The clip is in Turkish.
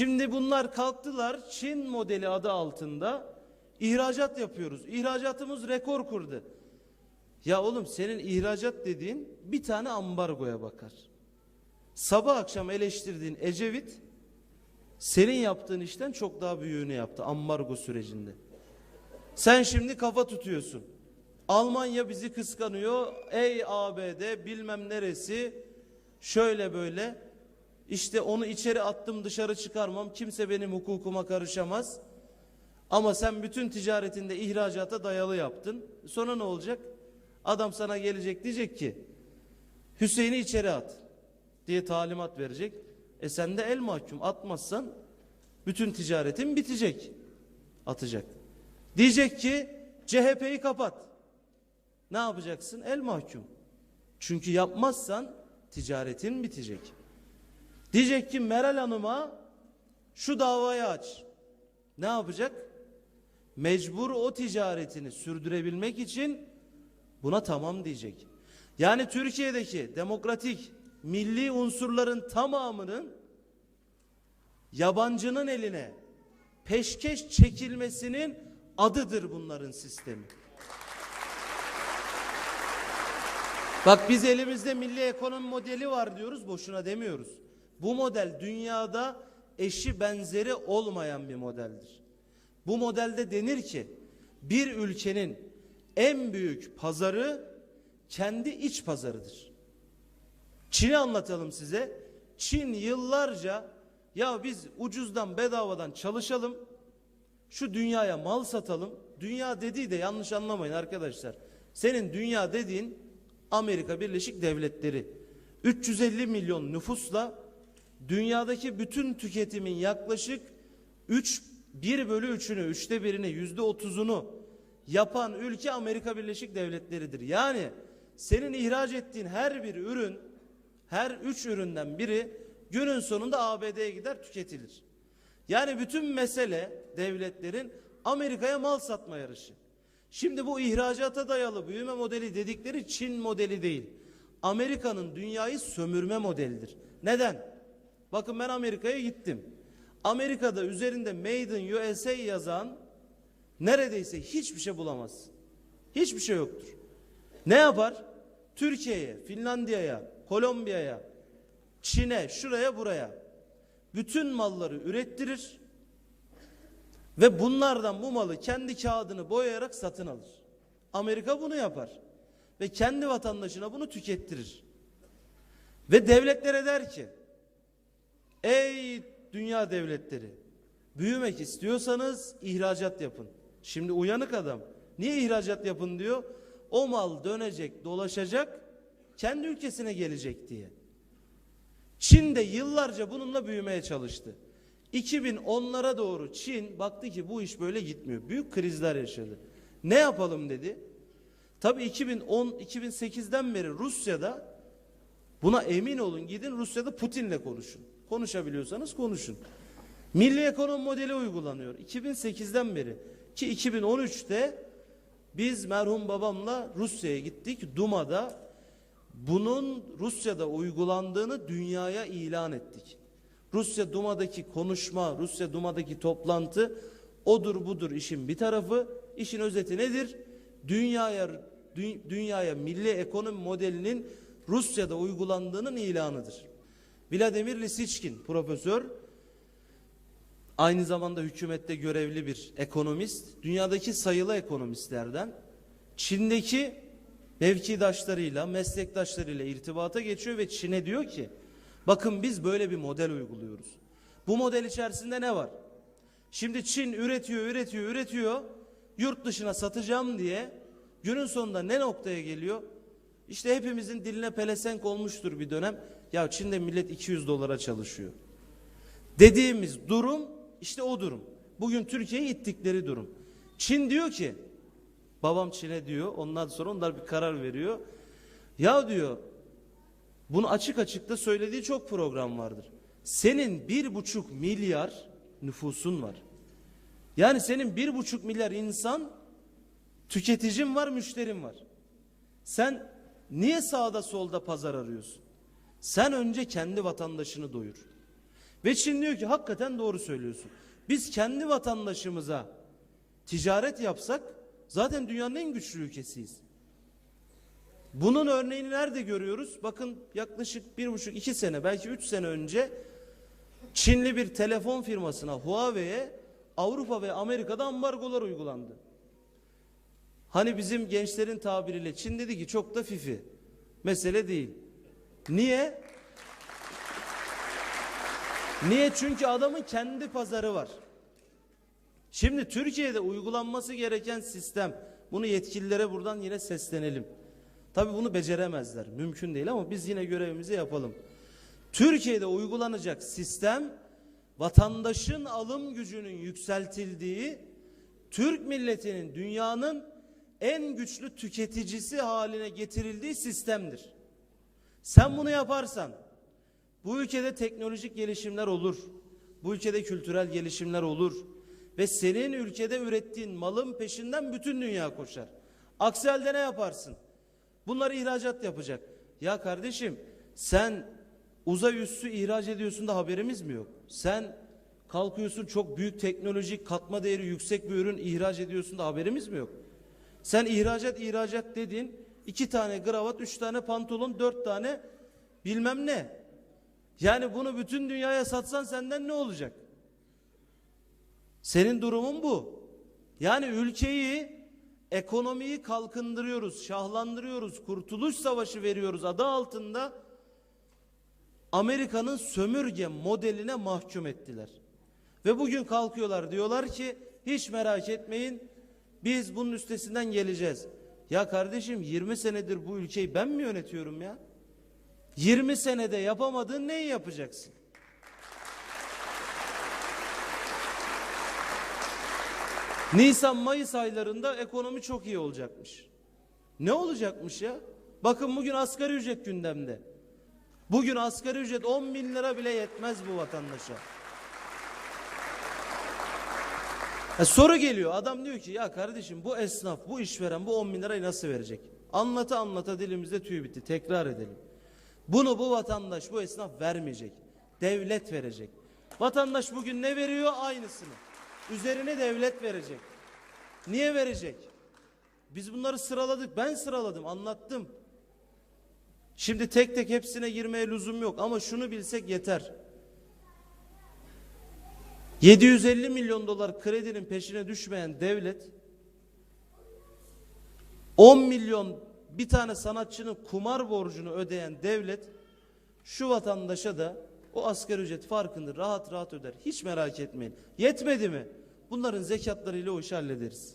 Şimdi bunlar kalktılar Çin modeli adı altında ihracat yapıyoruz. İhracatımız rekor kurdu. Ya oğlum senin ihracat dediğin bir tane ambargoya bakar. Sabah akşam eleştirdiğin Ecevit senin yaptığın işten çok daha büyüğünü yaptı ambargo sürecinde. Sen şimdi kafa tutuyorsun. Almanya bizi kıskanıyor. Ey ABD bilmem neresi şöyle böyle işte onu içeri attım dışarı çıkarmam. Kimse benim hukukuma karışamaz. Ama sen bütün ticaretinde ihracata dayalı yaptın. Sonra ne olacak? Adam sana gelecek diyecek ki Hüseyin'i içeri at diye talimat verecek. E sen de el mahkum atmazsan bütün ticaretin bitecek. Atacak. Diyecek ki CHP'yi kapat. Ne yapacaksın? El mahkum. Çünkü yapmazsan ticaretin bitecek. Diyecek ki Meral Hanım'a şu davayı aç. Ne yapacak? Mecbur o ticaretini sürdürebilmek için buna tamam diyecek. Yani Türkiye'deki demokratik milli unsurların tamamının yabancının eline peşkeş çekilmesinin adıdır bunların sistemi. Bak biz elimizde milli ekonomi modeli var diyoruz boşuna demiyoruz. Bu model dünyada eşi benzeri olmayan bir modeldir. Bu modelde denir ki bir ülkenin en büyük pazarı kendi iç pazarıdır. Çin'i anlatalım size. Çin yıllarca ya biz ucuzdan bedavadan çalışalım. Şu dünyaya mal satalım. Dünya dediği de yanlış anlamayın arkadaşlar. Senin dünya dediğin Amerika Birleşik Devletleri. 350 milyon nüfusla dünyadaki bütün tüketimin yaklaşık 3 1 bölü 3'ünü, üçte birini, yüzde otuzunu yapan ülke Amerika Birleşik Devletleri'dir. Yani senin ihraç ettiğin her bir ürün, her üç üründen biri günün sonunda ABD'ye gider tüketilir. Yani bütün mesele devletlerin Amerika'ya mal satma yarışı. Şimdi bu ihracata dayalı büyüme modeli dedikleri Çin modeli değil. Amerika'nın dünyayı sömürme modelidir. Neden? Bakın ben Amerika'ya gittim. Amerika'da üzerinde Made in USA yazan neredeyse hiçbir şey bulamaz. Hiçbir şey yoktur. Ne yapar? Türkiye'ye, Finlandiya'ya, Kolombiya'ya, Çin'e, şuraya buraya bütün malları ürettirir ve bunlardan bu malı kendi kağıdını boyayarak satın alır. Amerika bunu yapar ve kendi vatandaşına bunu tükettirir. Ve devletlere der ki ey dünya devletleri büyümek istiyorsanız ihracat yapın. Şimdi uyanık adam niye ihracat yapın diyor? O mal dönecek dolaşacak kendi ülkesine gelecek diye. Çin de yıllarca bununla büyümeye çalıştı. 2010'lara doğru Çin baktı ki bu iş böyle gitmiyor. Büyük krizler yaşadı. Ne yapalım dedi. Tabii 2010 2008'den beri Rusya'da buna emin olun gidin Rusya'da Putin'le konuşun. Konuşabiliyorsanız konuşun. Milli ekonomi modeli uygulanıyor 2008'den beri ki 2013'te biz merhum babamla Rusya'ya gittik. Duma'da bunun Rusya'da uygulandığını dünyaya ilan ettik. Rusya Duma'daki konuşma, Rusya Duma'daki toplantı odur budur işin bir tarafı. İşin özeti nedir? Dünyaya dü- dünyaya milli ekonomi modelinin Rusya'da uygulandığının ilanıdır. Vladimir Lisiçkin profesör aynı zamanda hükümette görevli bir ekonomist, dünyadaki sayılı ekonomistlerden Çin'deki mevkidaşlarıyla, meslektaşlarıyla irtibata geçiyor ve Çin'e diyor ki bakın biz böyle bir model uyguluyoruz. Bu model içerisinde ne var? Şimdi Çin üretiyor, üretiyor, üretiyor. Yurt dışına satacağım diye günün sonunda ne noktaya geliyor? İşte hepimizin diline pelesenk olmuştur bir dönem. Ya Çin'de millet 200 dolara çalışıyor. Dediğimiz durum işte o durum. Bugün Türkiye'yi ittikleri durum. Çin diyor ki babam Çin'e diyor ondan sonra onlar bir karar veriyor. Ya diyor bunu açık açık da söylediği çok program vardır. Senin bir buçuk milyar nüfusun var. Yani senin bir buçuk milyar insan tüketicin var, müşterin var. Sen niye sağda solda pazar arıyorsun? Sen önce kendi vatandaşını doyur. Ve Çin diyor ki hakikaten doğru söylüyorsun. Biz kendi vatandaşımıza ticaret yapsak zaten dünyanın en güçlü ülkesiyiz. Bunun örneğini nerede görüyoruz? Bakın yaklaşık bir buçuk iki sene belki üç sene önce Çinli bir telefon firmasına Huawei'ye Avrupa ve Amerika'da ambargolar uygulandı. Hani bizim gençlerin tabiriyle Çin dedi ki çok da fifi. Mesele değil. Niye? Niye? Çünkü adamın kendi pazarı var. Şimdi Türkiye'de uygulanması gereken sistem, bunu yetkililere buradan yine seslenelim. Tabii bunu beceremezler, mümkün değil ama biz yine görevimizi yapalım. Türkiye'de uygulanacak sistem, vatandaşın alım gücünün yükseltildiği, Türk milletinin dünyanın en güçlü tüketicisi haline getirildiği sistemdir. Sen bunu yaparsan, bu ülkede teknolojik gelişimler olur. Bu ülkede kültürel gelişimler olur. Ve senin ülkede ürettiğin malın peşinden bütün dünya koşar. Aksi halde ne yaparsın? Bunları ihracat yapacak. Ya kardeşim sen uzay üssü ihraç ediyorsun da haberimiz mi yok? Sen kalkıyorsun çok büyük teknolojik katma değeri yüksek bir ürün ihraç ediyorsun da haberimiz mi yok? Sen ihracat ihracat dedin iki tane kravat, üç tane pantolon, dört tane bilmem ne. Yani bunu bütün dünyaya satsan senden ne olacak? Senin durumun bu. Yani ülkeyi, ekonomiyi kalkındırıyoruz, şahlandırıyoruz, kurtuluş savaşı veriyoruz adı altında Amerika'nın sömürge modeline mahkum ettiler. Ve bugün kalkıyorlar diyorlar ki hiç merak etmeyin biz bunun üstesinden geleceğiz. Ya kardeşim 20 senedir bu ülkeyi ben mi yönetiyorum ya? 20 senede yapamadığın neyi yapacaksın? Nisan Mayıs aylarında ekonomi çok iyi olacakmış. Ne olacakmış ya? Bakın bugün asgari ücret gündemde. Bugün asgari ücret 10 bin lira bile yetmez bu vatandaşa. E soru geliyor adam diyor ki ya kardeşim bu esnaf bu işveren bu 10 bin lirayı nasıl verecek? Anlata anlata dilimizde tüy bitti tekrar edelim. Bunu bu vatandaş bu esnaf vermeyecek. Devlet verecek. Vatandaş bugün ne veriyor? Aynısını. Üzerine devlet verecek. Niye verecek? Biz bunları sıraladık. Ben sıraladım, anlattım. Şimdi tek tek hepsine girmeye lüzum yok ama şunu bilsek yeter. 750 milyon dolar kredinin peşine düşmeyen devlet 10 milyon bir tane sanatçının kumar borcunu ödeyen devlet şu vatandaşa da o asgari ücret farkını rahat rahat öder. Hiç merak etmeyin. Yetmedi mi? Bunların zekatlarıyla o işi hallederiz.